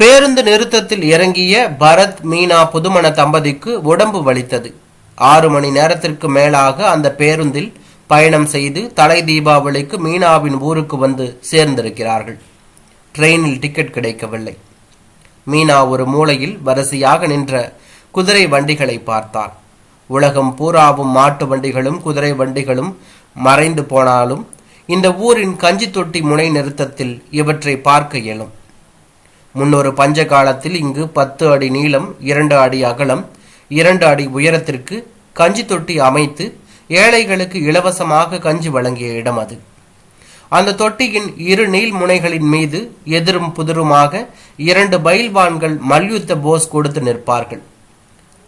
பேருந்து நிறுத்தத்தில் இறங்கிய பரத் மீனா புதுமண தம்பதிக்கு உடம்பு வலித்தது. ஆறு மணி நேரத்திற்கு மேலாக அந்த பேருந்தில் பயணம் செய்து தலை தீபாவளிக்கு மீனாவின் ஊருக்கு வந்து சேர்ந்திருக்கிறார்கள். ட்ரெயினில் டிக்கெட் கிடைக்கவில்லை. மீனா ஒரு மூலையில் வரிசையாக நின்ற குதிரை வண்டிகளை பார்த்தாள். உலகம் பூராவும் மாட்டு வண்டிகளும் குதிரை வண்டிகளும் மறைந்து போனாலும் இந்த ஊரின் கஞ்சி தொட்டி முனை நிறுத்தத்தில் இவற்றை பார்க்க இயலும். முன்னொரு பஞ்ச காலத்தில் இங்கு பத்து அடி நீளம் இரண்டு அடி அகலம் இரண்டு அடி உயரத்திற்கு கஞ்சி தொட்டி அமைத்து ஏழைகளுக்கு இலவசமாக கஞ்சி வழங்கிய இடம் அது. அந்த தொட்டியின் இரு நீள் முனைகளின் மீது எதிரும் புதிருமாக இரண்டு பயில்வான்கள் மல்யுத்த போஸ் கொடுத்து நிற்பார்கள்.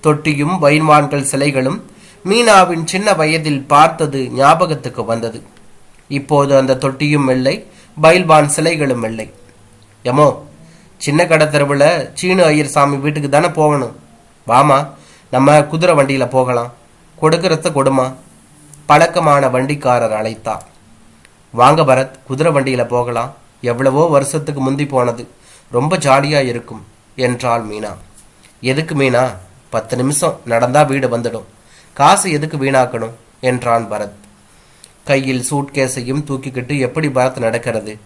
தொட்டியும் பயில்வான்கள் சிலைகளும் மீனாவின் சின்ன வயதில் பார்த்தது ஞாபகத்துக்கு வந்தது. இப்போது அந்த தொட்டியும் இல்லை பயில்வான் சிலைகளும் இல்லை. எமோ சின்ன கடை தெருவில் சீனு ஐயர் சாமி வீட்டுக்கு தானே போகணும். வாமா நம்ம குதிரை வண்டியில் போகலாம். கொடுக்கறத கொடுமா. பழக்கமான வண்டிக்காரர் அழைத்தா. வாங்க பரத் குதிரை வண்டியில் போகலாம். எவ்வளவோ வருஷத்துக்கு முந்தி போனது. ரொம்ப ஜாலியாக இருக்கும் என்றாள் மீனா. எதுக்கு மீனா? பத்து நிமிஷம் நடந்தா வீடு வந்துடும். காசு எதுக்கு வீணாக்கணும்? என்றான் பரத். கையில் சூட்கேஸையும் தூக்கிக்கிட்டு எப்படி பரத் நடக்கிறது?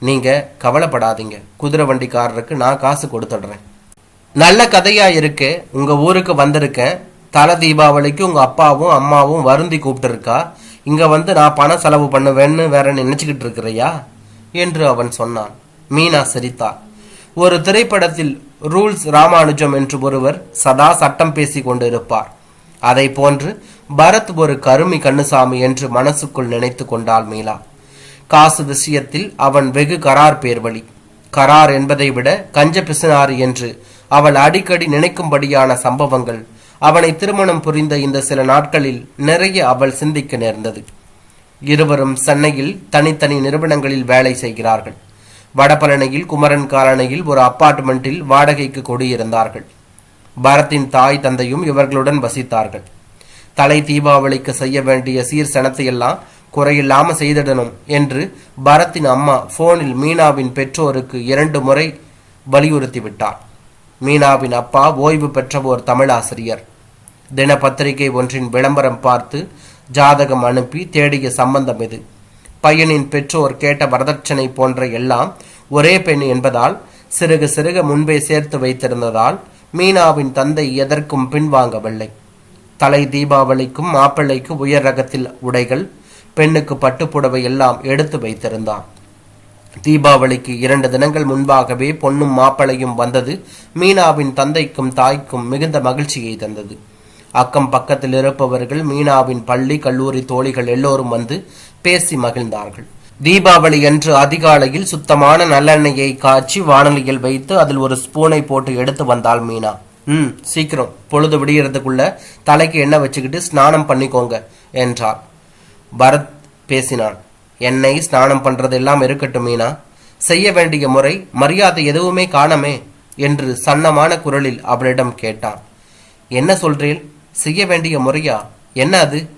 நீங்கள் கவலைப்படாதீங்க. குதிரை வண்டிக்காரருக்கு நான் காசு கொடுத்துடுறேன். நல்ல கதையாக இருக்கு. உங்கள் ஊருக்கு வந்திருக்கேன். தல தீபாவளிக்கு உங்கள் அப்பாவும் அம்மாவும் வருந்தி கூப்பிட்டுருக்கா. இங்கே வந்து நான் பணம் செலவு பண்ணுவேன்னு வேற நினச்சிக்கிட்டு இருக்கிறையா? என்று அவன் சொன்னான். மீனா சிரித்தாள் ஒரு திரைப்படத்தில் ரூல்ஸ் ராமானுஜம் என்று ஒருவர் சதா சட்டம் பேசிக் கொண்டிருப்பார். அதை போன்று பரத் ஒரு கருமி கண்ணுசாமி என்று மனசுக்குள் நினைத்து கொண்டாள் மீலா. காசு விஷயத்தில் அவன் வெகு கரார் பேர்வழி. கரார் என்பதை விட கஞ்ச பிசுனாறு என்று அவள் அடிக்கடி நினைக்கும்படியான சம்பவங்கள் அவனை திருமணம் புரிந்த இந்த சில நாட்களில் நிறைய அவள் சிந்திக்க நேர்ந்தது. இருவரும் சென்னையில் தனித்தனி நிறுவனங்களில் வேலை செய்கிறார்கள். வடபழனியில் குமரன் காலனையில் ஒரு அப்பார்ட்மெண்ட்டில் வாடகைக்கு குடியிருந்தார்கள். பரத்தின் தாய் தந்தையும் இவர்களுடன் வசித்தார்கள். தலை தீபாவளிக்கு செய்ய வேண்டிய சீர் சனத்தையெல்லாம் குறையில்லாம செய்திடணும் என்று பரத்தின் அம்மா போனில் மீனாவின் பெற்றோருக்கு இரண்டு முறை வலியுறுத்தி விட்டார். மீனாவின் அப்பா ஓய்வு பெற்ற ஒரு தமிழாசிரியர் தினப்பத்திரிகை ஒன்றின் விளம்பரம் பார்த்து ஜாதகம் அனுப்பி தேடிய சம்பந்தம் இது. பையனின் பெற்றோர் கேட்ட வரதட்சணை போன்ற எல்லாம் ஒரே பெண் என்பதால் சிறுக சிறுக முன்பே சேர்த்து வைத்திருந்ததால் மீனாவின் தந்தை எதற்கும் பின்வாங்கவில்லை. தலை தீபாவளிக்கும் மாப்பிள்ளைக்கு உயர் ரகத்தில் உடைகள் பெண்ணுக்கு பட்டுப்புடவை எல்லாம் எடுத்து வைத்திருந்தான். தீபாவளிக்கு இரண்டு தினங்கள் முன்பாகவே பொண்ணும் மாப்பிளையும் வந்தது. மீனாவின் தந்தைக்கும் தாய்க்கும் மிகுந்த மகிழ்ச்சியை தந்தது. அக்கம் பக்கத்தில் இருப்பவர்கள் மீனாவின் பள்ளி கல்லூரி தோழிகள் எல்லோரும் வந்து பேசி மகிழ்ந்தார்கள். தீபாவளி அன்று அதிகாலையில் சுத்தமான நல்லெண்ணெயை காய்ச்சி வானொலியில் வைத்து அதில் ஒரு ஸ்பூனை போட்டு எடுத்து வந்தாள் மீனா. ம் சீக்கிரம். பொழுது விடியறதுக்குள்ள தலைக்கு எண்ணெய் வச்சுக்கிட்டு ஸ்நானம் பண்ணிக்கோங்க என்றார் பரத் பேசினான். என்னை ஸ்நானம் பண்றது எல்லாம் இருக்கட்டும் மீனா. செய்ய வேண்டிய முறை மரியாதை எதுவுமே காணமே என்று சன்னமான குரலில் அவளிடம் கேட்டான். என்ன சொல்றீள்? செய்ய வேண்டிய முறையா? என்ன அது?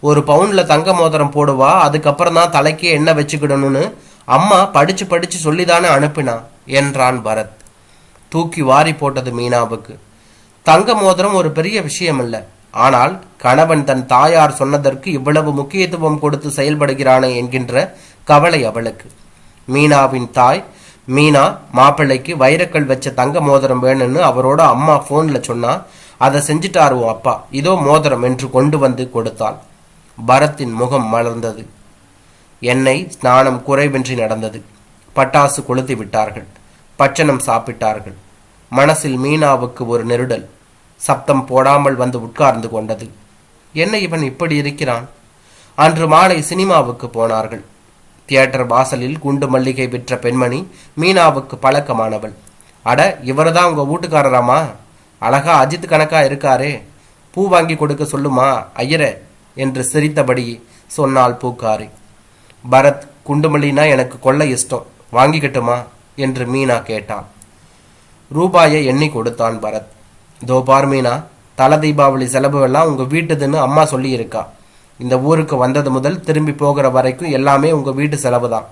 ஒரு பவுன்ல தங்க மோதிரம் போடுவா அதுக்கப்புறம் தான் தலைக்கே எண்ணெய் வச்சுக்கிடணும்னு அம்மா படிச்சு படிச்சு சொல்லிதானே அனுப்பினா? என்றான் பரத். தூக்கி வாரி போட்டது மீனாவுக்கு. தங்க மோதிரம் ஒரு பெரிய விஷயம் இல்லை ஆனால் கணவன் தன் தாயார் சொன்னதற்கு இவ்வளவு முக்கியத்துவம் கொடுத்து செயல்படுகிறானே என்கின்ற கவலை அவளுக்கு. மீனாவின் தாய் மீனா மாப்பிள்ளைக்கு வைரக்கல் வச்ச தங்க மோதிரம் வேணும்னு அவரோட அம்மா போன்ல சொன்னா அதை செஞ்சிட்டாரு அப்பா. இதோ மோதிரம் என்று கொண்டு வந்து கொடுத்தாள். பரத்தின் முகம் மலர்ந்தது. எண்ணெய் ஸ்நானம் குறைவின்றி நடந்தது. பட்டாசு கொளுத்தி விட்டார்கள். பச்சனம் சாப்பிட்டார்கள். மனசில் மீனாவுக்கு ஒரு நெருடல். சப்தம் போடாமல் வந்து உட்கார்ந்து கொண்டது. என்ன இவன் இப்படி இருக்கிறான்? அன்று மாலை சினிமாவுக்கு போனார்கள். தியேட்டர் வாசலில் குண்டு மல்லிகை விற்ற பெண்மணி மீனாவுக்கு பழக்கமானவள். அட இவர்தான் உங்க வீட்டுக்காரராமா? அழகா அஜித் கணக்கா இருக்காரே. பூ வாங்கி கொடுக்க சொல்லுமா ஐயர? என்று சிரித்தபடி சொன்னாள் பூக்காரி. பரத் குண்டுமல்லினா எனக்கு கொள்ள இஷ்டம். வாங்கிக்கட்டுமா? என்று மீனா கேட்டான் ரூபாயை எண்ணி கொடுத்தான் பரத். தோ பார் மீனா தல தீபாவளி செலவு எல்லாம் வீட்டுதுன்னு அம்மா சொல்லியிருக்கா. இந்த ஊருக்கு வந்தது முதல் திரும்பி போகிற வரைக்கும் எல்லாமே உங்கள் வீட்டு செலவு தான்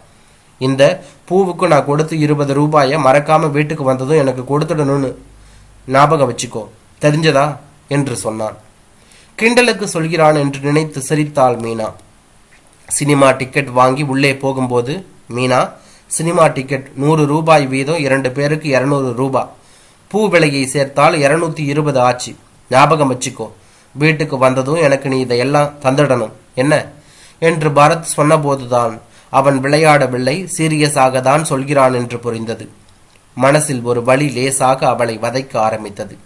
இந்த பூவுக்கு நான் கொடுத்து இருபது ரூபாயை மறக்காமல் வீட்டுக்கு வந்ததும் எனக்கு கொடுத்துடணும்னு ஞாபகம் வச்சுக்கோ. தெரிஞ்சதா? என்று சொன்னான். கிண்டலுக்கு சொல்கிறான் என்று நினைத்து சிரித்தாள் மீனா. சினிமா டிக்கெட் வாங்கி உள்ளே போகும்போது மீனா சினிமா டிக்கெட் நூறு ரூபாய் வீதம் இரண்டு பேருக்கு இரநூறு ரூபாய் பூ விலையை சேர்த்தால் இரநூத்தி இருபது ஆச்சு. ஞாபகம் வச்சுக்கோ. வீட்டுக்கு வந்ததும் எனக்கு நீ இதையெல்லாம் தந்துடணும். என்ன? என்று பரத் சொன்னபோதுதான் அவன் விளையாடவில்லை சீரியஸாக தான் சொல்கிறான் என்று புரிந்தது. மனசில் ஒரு வழி லேசாக அவளை வதைக்க ஆரம்பித்தது.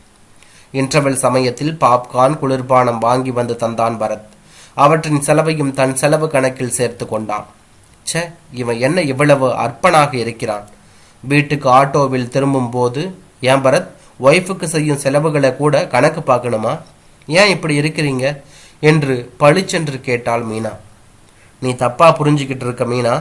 இன்டர்வெல் சமயத்தில் பாப்கார்ன் குளிர்பானம் வாங்கி வந்து தந்தான் பரத். அவற்றின் செலவையும் தன் செலவு கணக்கில் சேர்த்து கொண்டான். ச்சே இவன் என்ன இவ்வளவு அற்பனாக இருக்கிறான்? வீட்டுக்கு ஆட்டோவில் திரும்பும் போது ஏன் பரத்? ஒய்ஃபுக்கு செய்யும் செலவுகளை கூட கணக்கு பார்க்கணுமா? ஏன் இப்படி இருக்கிறீங்க? என்று பளிச்சென்று கேட்டாள் மீனா. நீ தப்பா புரிஞ்சுக்கிட்டு இருக்க மீனா.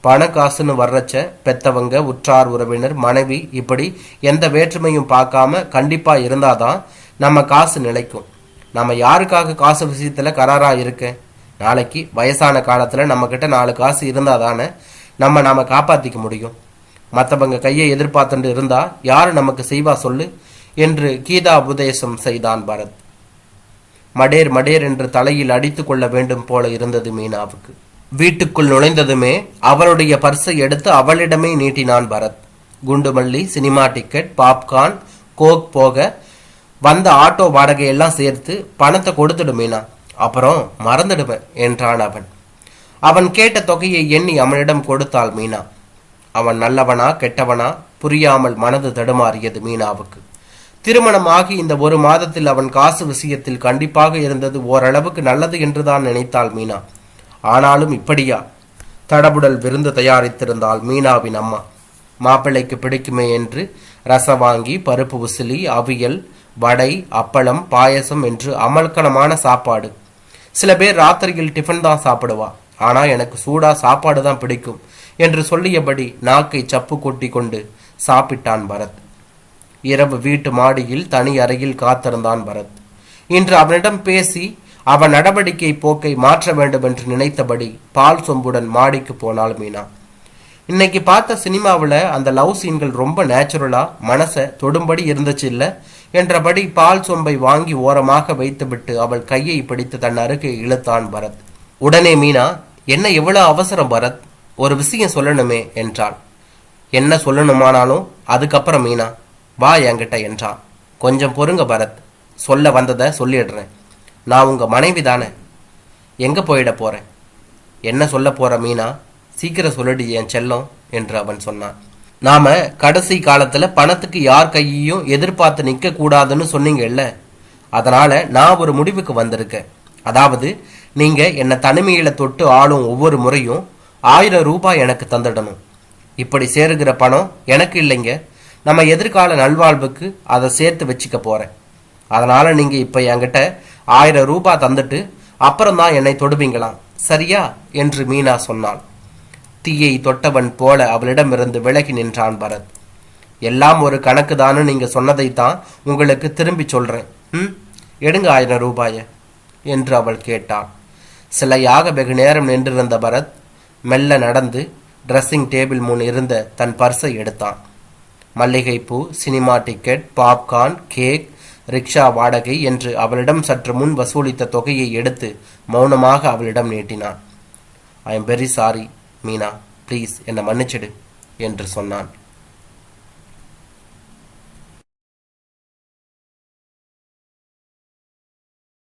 பண காசுன்னு வர்றச்ச பெத்தவங்க உற்றார் உறவினர் மனைவி இப்படி எந்த வேற்றுமையும் பார்க்காம கண்டிப்பா இருந்தாதான் நம்ம காசு நிலைக்கும். நம்ம யாருக்காக காசு விஷயத்துல கராரா இருக்க? நாளைக்கு வயசான காலத்துல நம்ம கிட்ட நாலு காசு இருந்தாதானே நம்ம நாம காப்பாத்திக்க முடியும். மற்றவங்க கையை எதிர்பார்த்துட்டு இருந்தா யாரு நமக்கு செய்வா சொல்லு? என்று கீதா உபதேசம் செய்தான் பரத். மடேர் மடேர் என்று தலையில் அடித்து கொள்ள வேண்டும் போல இருந்தது மீனாவுக்கு. வீட்டுக்குள் நுழைந்ததுமே அவளுடைய பர்ஸை எடுத்து அவளிடமே நீட்டினான் பரத். குண்டுமல்லி சினிமா டிக்கெட் பாப்கார்ன் கோக் போக வந்த ஆட்டோ வாடகையெல்லாம் சேர்த்து பணத்தை கொடுத்துடு மீனா. அப்புறம் மறந்துடுவேன் என்றான் அவன். அவன் கேட்ட தொகையை எண்ணி அவனிடம் கொடுத்தாள் மீனா. அவன் நல்லவனா கெட்டவனா? புரியாமல் மனது தடுமாறியது மீனாவுக்கு. திருமணமாகி இந்த ஒரு மாதத்தில் அவன் காசு விஷயத்தில் கண்டிப்பாக இருந்தது ஓரளவுக்கு நல்லது என்றுதான் நினைத்தாள் மீனா. ஆனாலும் இப்படியா? தடபுடல் விருந்து தயாரித்திருந்தாள் மீனாவின் அம்மா. மாப்பிள்ளைக்கு பிடிக்குமே என்று ரசம் வாங்கி பருப்பு உசிலி அவியல் வடை அப்பளம் பாயசம் என்று அமல்கலமான சாப்பாடு. சில பேர் ராத்திரியில் டிஃபன் தான் சாப்பிடுவா. ஆனால் எனக்கு சூடாக சாப்பாடு தான் பிடிக்கும். என்று சொல்லியபடி நாக்கை சப்பு கொட்டி கொண்டு சாப்பிட்டான் பரத். இரவு வீட்டு மாடியில் தனி அறையில் காத்திருந்தான் பரத். இன்று அவனிடம் பேசி அவன் நடவடிக்கை போக்கை மாற்ற வேண்டும் என்று நினைத்தபடி பால் சொம்புடன் மாடிக்கு போனாள் மீனா. இன்னைக்கு பார்த்த சினிமாவில் அந்த லவ் சீன்கள் ரொம்ப நேச்சுரலா மனசை தொடும்படி இருந்துச்சு இல்லை? என்றபடி பால் சொம்பை வாங்கி ஓரமாக வைத்துவிட்டு அவள் கையை பிடித்து தன் அருகே இழுத்தான் பரத். உடனே மீனா என்ன எவ்வளோ அவசரம் பரத்? ஒரு விஷயம் சொல்லணுமே என்றாள். என்ன சொல்லணுமானாலும் அதுக்கப்புறம் மீனா வா என்கிட்ட என்றான். கொஞ்சம் பொறுங்க பரத் சொல்ல வந்ததை சொல்லிடுறேன். நான் உங்கள் மனைவி தானே. எங்கே போயிட போகிறேன் என்ன சொல்ல போகிற மீனா? சீக்கிரம் சொல்லிடு என் செல்லம் என்று அவன் சொன்னான். நாம கடைசி காலத்தில் பணத்துக்கு யார் கையையும் எதிர்பார்த்து நிற்கக்கூடாதுன்னு சொன்னீங்கல்ல? அதனால் நான் ஒரு முடிவுக்கு வந்திருக்கேன். அதாவது நீங்கள் என்னை தனிமையில் தொட்டு ஆளும் ஒவ்வொரு முறையும் ஆயிரம் ரூபாய் எனக்கு தந்துடணும். இப்படி சேருகிற பணம் எனக்கு இல்லைங்க. நம்ம எதிர்கால நல்வாழ்வுக்கு அதை சேர்த்து வச்சுக்க போறேன். அதனால நீங்க இப்ப என்கிட்ட ஆயிரம் ரூபாய் தந்துட்டு அப்புறம் தான் என்னை தொடுவீங்களாம் சரியா? என்று மீனா சொன்னாள். தீயை தொட்டவன் போல அவளிடமிருந்து விலகி நின்றான் பரத். எல்லாம் ஒரு கணக்கு தானு நீங்க சொன்னதைத்தான் உங்களுக்கு திரும்பி சொல்றேன். ம்? எடுங்க ஆயிரம் ரூபாய என்று அவள் கேட்டாள். சிலையாக வெகு நேரம் நின்றிருந்த பரத் மெல்ல நடந்து ட்ரெஸ்ஸிங் டேபிள் முன் இருந்த தன் பர்ஸை எடுத்தான். மல்லிகைப்பூ cinema ticket popcorn cake rickshaw வாடகை என்று அவளிடம் சற்று முன் வசூலித்த தொகையை எடுத்து மௌனமாக அவளிடம் நீட்டினான். I am very sorry Meena. Please என்னை மன்னிச்சிடு என்று சொன்னான்.